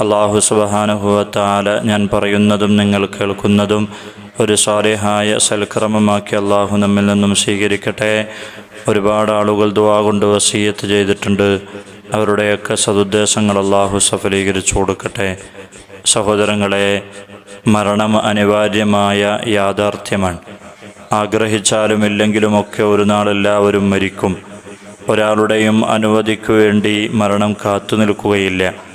അള്ളാഹു സുബഹാനുഭവത്താല ഞാൻ പറയുന്നതും നിങ്ങൾ കേൾക്കുന്നതും ഒരു സ്വാലിഹായ സൽക്രമമാക്കി അള്ളാഹു നമ്മിൽ നിന്നും സ്വീകരിക്കട്ടെ. ഒരുപാട് ആളുകൾ ദുവാ കൊണ്ട് വസീയത്ത് ചെയ്തിട്ടുണ്ട്. അവരുടെയൊക്കെ സതുദ്ദേശങ്ങൾ അള്ളാഹു സഫലീകരിച്ചു കൊടുക്കട്ടെ. സഹോദരങ്ങളെ മരണം അനിവാര്യമായ യാഥാർത്ഥ്യമാണ്. ആഗ്രഹിച്ചാലും ഇല്ലെങ്കിലുമൊക്കെ ഒരു നാൾ എല്ലാവരും മരിക്കും. ഒരാളുടെയും അനുമതിക്കു വേണ്ടി മരണം കാത്തു നിൽക്കുകയില്ല.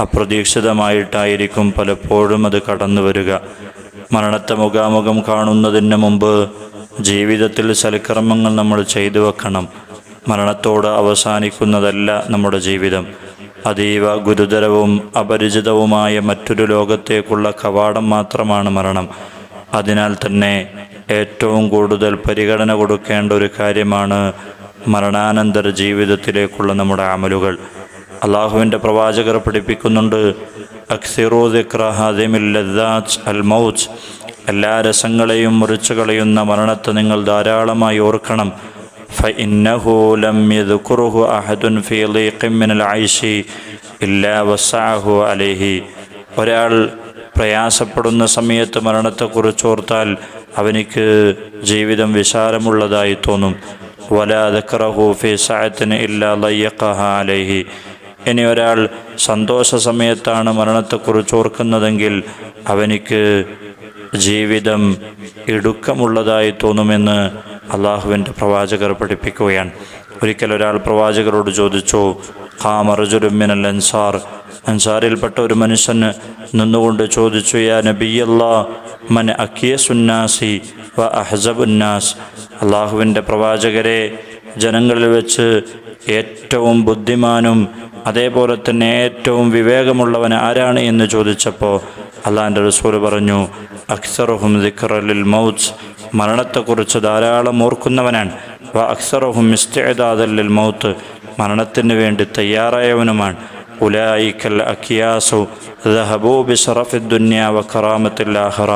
അപ്രതീക്ഷിതമായിട്ടായിരിക്കും പലപ്പോഴും അത് കടന്നു വരിക. മരണത്തെ മുഖാമുഖം കാണുന്നതിന് മുമ്പ് ജീവിതത്തിൽ സൽക്കർമ്മങ്ങൾ നമ്മൾ ചെയ്തു വെക്കണം. മരണത്തോട് അവസാനിക്കുന്നതല്ല നമ്മുടെ ജീവിതം. അതീവ ഗുരുതരവും അപരിചിതവുമായ മറ്റൊരു ലോകത്തേക്കുള്ള കവാടം മാത്രമാണ് മരണം. അതിനാൽ തന്നെ ഏറ്റവും കൂടുതൽ പരിഗണന കൊടുക്കേണ്ട ഒരു കാര്യമാണ് മരണാനന്തര ജീവിതത്തിലേക്കുള്ള നമ്മുടെ അമലുകൾ. അള്ളാഹുവിൻ്റെ പ്രവാചകർ പഠിപ്പിക്കുന്നുണ്ട് അക്സിറോദിക്രഹാദിമില്ലദാജ് അൽ മൗജ് എല്ലാ രസങ്ങളെയും മുറിച്ചു കളയുന്ന മരണത്തെ നിങ്ങൾ ധാരാളമായി ഓർക്കണം فإنه لم يذكره أحد في ضيق من العيش إلا وسعه عليه ഒരാൾ പ്രയാസപ്പെടുന്ന സമയത്ത് മരണത്തെക്കുറിച്ച് ഓർത്താൽ അവനിക്ക് ജീവിതം വിശാലമുള്ളതായി തോന്നും വലാദക്കറഹു ഫി സായത്തിന് ഇല്ലാ ലയ്യക്കഹ അലൈഹി ഇനി ഒരാൾ സന്തോഷ സമയത്താണ് മരണത്തെക്കുറിച്ച് ഓർക്കുന്നതെങ്കിൽ അവനിക്ക് ജീവിതം ഇടുക്കമുള്ളതായി തോന്നുമെന്ന് അള്ളാഹുവിന്റെ പ്രവാചകർ പഠിപ്പിക്കുകയാണ്. ഒരിക്കൽ ഒരാൾ പ്രവാചകരോട് ചോദിച്ചു ഖാമർജുലുമിനൽ അൻസാർ? അൻസാറിൽപ്പെട്ട ഒരു മനുഷ്യന് നിന്നുകൊണ്ട് ചോദിച്ചു യാ നബിയല്ലാ മൻ അക്കിയ സുന്നാസി വ അഹ്സബുന്നാസ് അള്ളാഹുവിന്റെ പ്രവാചകരെ ജനങ്ങളിൽ വെച്ച് ഏറ്റവും ബുദ്ധിമാനും അതേപോലെ തന്നെ ഏറ്റവും വിവേകമുള്ളവൻ ആരാണ് എന്ന് ചോദിച്ചപ്പോൾ അള്ളാന്റെ റസൂൽ പറഞ്ഞു അക്സറുഹും ദിഖറലിൽ മൗത്ത്. മരണത്തെക്കുറിച്ച് ധാരാളം ഓർക്കുന്നവനാണ്. വ അക്സറുഹും മിസ്റ്റേദാദലിൽ മൗത്ത്. മരണത്തിന് വേണ്ടി തയ്യാറായവനുമാണ്. ഉലായിക്കൽ അക്കിയാസു ദഹബൂബി ഷറഫി ദുന്യ വ കറാമത്തില്ലാഹറ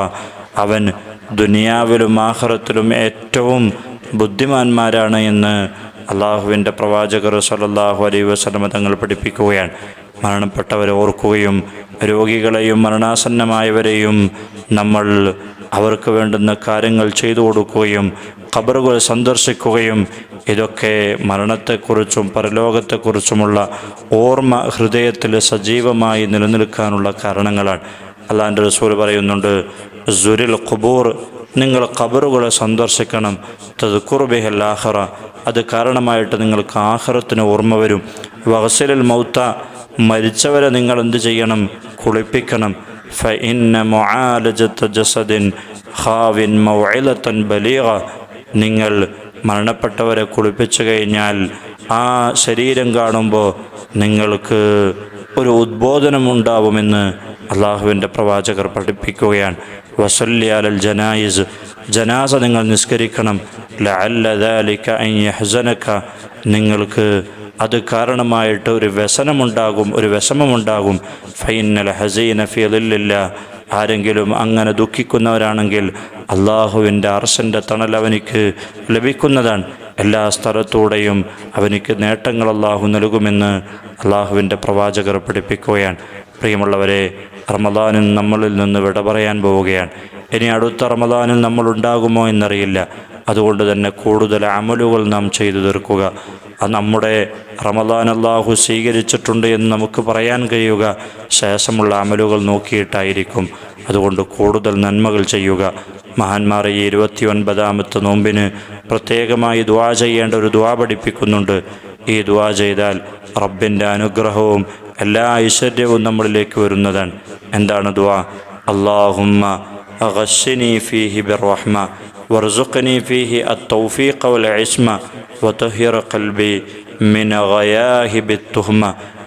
അവൻ ദുനിയാവിലും ആഹ്റത്തിലും ഏറ്റവും ബുദ്ധിമാന്മാരാണ് എന്ന് അള്ളാഹുവിന്റെ പ്രവാചകർ സലല്ലാഹു അലൈ വസ്ലമ തങ്ങൾ പഠിപ്പിക്കുകയാണ്. മരണപ്പെട്ടവരെ ഓർക്കുകയും രോഗികളെയും മരണാസന്നമായവരെയും നമ്മൾ അവർക്ക് വേണ്ടുന്ന കാര്യങ്ങൾ ചെയ്തു കൊടുക്കുകയും ഖബറുകൾ സന്ദർശിക്കുകയും ഇതൊക്കെ മരണത്തെക്കുറിച്ചും പരലോകത്തെക്കുറിച്ചുമുള്ള ഓർമ്മ ഹൃദയത്തിൽ സജീവമായി നിലനിൽക്കാനുള്ള കാരണങ്ങളാണ്. അല്ലാന്റെ റസൂൽ പറയുന്നുണ്ട് സുരിൽ ഖുബൂർ നിങ്ങൾ ഖബറുകളെ സന്ദർശിക്കണം. തദ്ക്കുറുബിഹൽ ആഹറ അത് കാരണമായിട്ട് നിങ്ങൾക്ക് ആഹറത്തിന് ഓർമ്മ വരും. വഹസിലിൽ മൗത്ത. മരിച്ചവരെ നിങ്ങൾ എന്ത് ചെയ്യണം? കുളിപ്പിക്കണം. ഫഇന്ന മുആലജത്ത ജസദിൻ ഖാവിൻ മൗഇലതൻ ബലീഗ. നിങ്ങൾ മരണപ്പെട്ടവരെ കുളിപ്പിച്ചു കഴിഞ്ഞാൽ ആ ശരീരം കാണുമ്പോൾ നിങ്ങൾക്ക് ഒരു ഉദ്ബോധനം ഉണ്ടാവുമെന്ന് അള്ളാഹുവിന്റെ പ്രവാചകർ പഠിപ്പിക്കുകയാണ്. വസല്യാലൽ ജനായിസ്. ജനാസ നിങ്ങൾ നിസ്കരിക്കണം. ലഅല്ലദാലിക നിങ്ങൾക്ക് അത് കാരണമായിട്ട് ഒരു വ്യസനമുണ്ടാകും ഒരു വിഷമമുണ്ടാകും. ഫൈനൽ ഹസീന ഫീലില്ല ആരെങ്കിലും അങ്ങനെ ദുഃഖിക്കുന്നവരാണെങ്കിൽ അള്ളാഹുവിന്റെ അർശന്റെ തണൽ അവനിക്ക് ലഭിക്കുന്നതാണ്. എല്ലാ സ്ഥലത്തൂടെയും അവനിക്ക് നേട്ടങ്ങൾ അള്ളാഹു നൽകുമെന്ന് അള്ളാഹുവിന്റെ പ്രവാചകർ പഠിപ്പിക്കുകയാണ്. പ്രിയമുള്ളവരെ റമദാനിൽ നമ്മളിൽ നിന്ന് വിട പറയാൻ പോവുകയാണ്. ഇനി അടുത്ത റമദാനിൽ നമ്മൾ ഉണ്ടാകുമോ എന്നറിയില്ല. അതുകൊണ്ട് തന്നെ കൂടുതൽ അമലുകൾ നാം ചെയ്തു തീർക്കുക. നമ്മുടെ റമദാൻ അള്ളാഹു സ്വീകരിച്ചിട്ടുണ്ട് എന്ന് നമുക്ക് പറയാൻ കഴിയുക. ശേഷമുള്ള അമലുകൾ നോക്കിയിട്ടായിരിക്കും. അതുകൊണ്ട് കൂടുതൽ നന്മകൾ ചെയ്യുക. മഹാന്മാർ ഈ ഇരുപത്തി ഒൻപതാമത്തെ നോമ്പിന് പ്രത്യേകമായി ദ്വാ ചെയ്യേണ്ട ഒരു ദ്വാ പഠിപ്പിക്കുന്നുണ്ട്. ഈ ദ്വാ ചെയ്താൽ റബ്ബിന്റെ അനുഗ്രഹവും എല്ലാ ഐശ്വര്യവും നമ്മളിലേക്ക് വരുന്നതാണ്. എന്താണ് ദുവാ അള്ളാഹുമ്മ അഗസ്സിനി ഫീഹി ബിർറഹ്മ വർസുഖനി ഫീഹി അത്തൗഫീഖ വൽ ഇസ്മ വതഹിർ ഖൽബി മിൻ ഗയാഹി ബിത്തുഹ്മ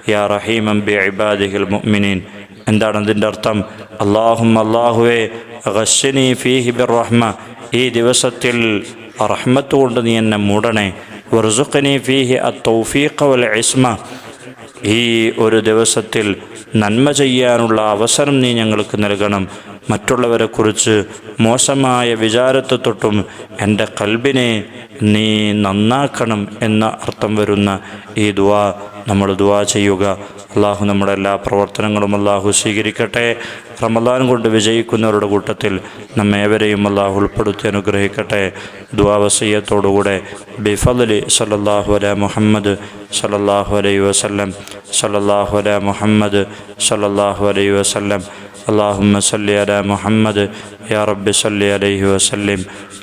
യാ റഹീമൻ ബിഇബാദിഹിൽ മുഅ്മിനീൻ. എന്താണ് അതിന്റെ അർത്ഥം? അള്ളാഹും അല്ലാഹുവേ ഗസ്സിനി ഫീഹി ബിർറഹ്മ ഈ ദിവസത്തിൽ റഹ്മത്ത് കൊണ്ട് നീ എന്നെ മൂടണേ. വർസുഖനി ഫീഹി അത്തൗഫീഖ വൽ ഇസ്മ ഈ ഒരു ദിവസത്തിൽ നന്മ ചെയ്യാനുള്ള അവസരം നീ ഞങ്ങൾക്ക് നൽകണം. മറ്റുള്ളവരെക്കുറിച്ച് മോശമായ വിചാരത്തെ തൊട്ടും എന്റെ കൽബിനെ നീ നന്നാക്കണം എന്ന അർത്ഥം വരുന്ന ഈ ദുവാ നമ്മൾ ദുവാ ചെയ്യുക. അള്ളാഹു നമ്മുടെ എല്ലാ പ്രവർത്തനങ്ങളും അള്ളാഹു സ്വീകരിക്കട്ടെ. റമദാൻ കൊണ്ട് വിജയിക്കുന്നവരുടെ കൂട്ടത്തിൽ നമ്മേവരെയും അള്ളാഹു ഉൾപ്പെടുത്തി അനുഗ്രഹിക്കട്ടെ. ദുവാവസീയത്തോടുകൂടെ ബിഫലി സലല്ലാഹു അല മുഹമ്മദ് സലല്ലാഹു അലൈ വസല്ലം സലല്ലാഹു അല മുഹമ്മദ് സലല്ലാഹു അലൈ വസല്ലം. അള്ളാഹു സല്ലി അല മുഹമ്മദ് യാ റബ്ബി സല്ലി അലൈഹി വസ്ലിം